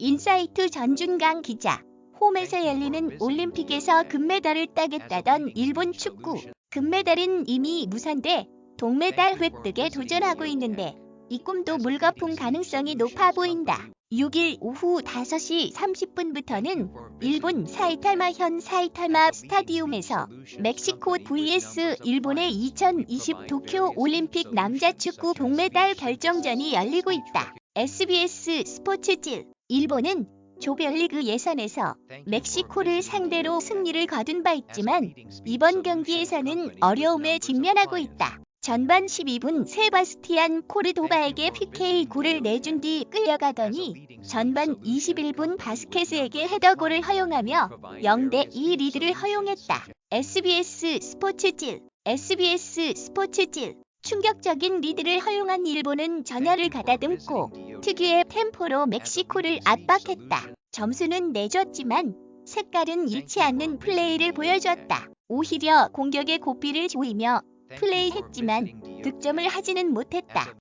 인사이트 전준강 기자. 홈에서 열리는 올림픽에서 금메달을 따겠다던 일본 축구. 금메달은 이미 무산돼 동메달 획득에 도전하고 있는데 이 꿈도 물거품 가능성이 높아 보인다. 6일 오후 5시 30분부터는 일본 사이타마 현 사이타마 스타디움에서 멕시코 vs 일본의 2020 도쿄 올림픽 남자 축구 동메달 결정전이 열리고 있다. SBS 스포츠질 일본은 조별리그 예선에서 멕시코를 상대로 승리를 거둔 바 있지만 이번 경기에서는 어려움에 직면하고 있다. 전반 12분 세바스티안 코르도바에게 PK 골을 내준 뒤 끌려가더니 전반 21분 바스케스에게 헤더골을 허용하며 0대2 리드를 허용했다. SBS 스포츠질 SBS 스포츠질. 충격적인 리드를 허용한 일본은 전열을 가다듬고 특유의 템포로 멕시코를 압박했다. 점수는 내줬지만 색깔은 잃지 않는 플레이를 보여줬다. 오히려 공격의 고삐를 조이며 플레이했지만 득점을 하지는 못했다.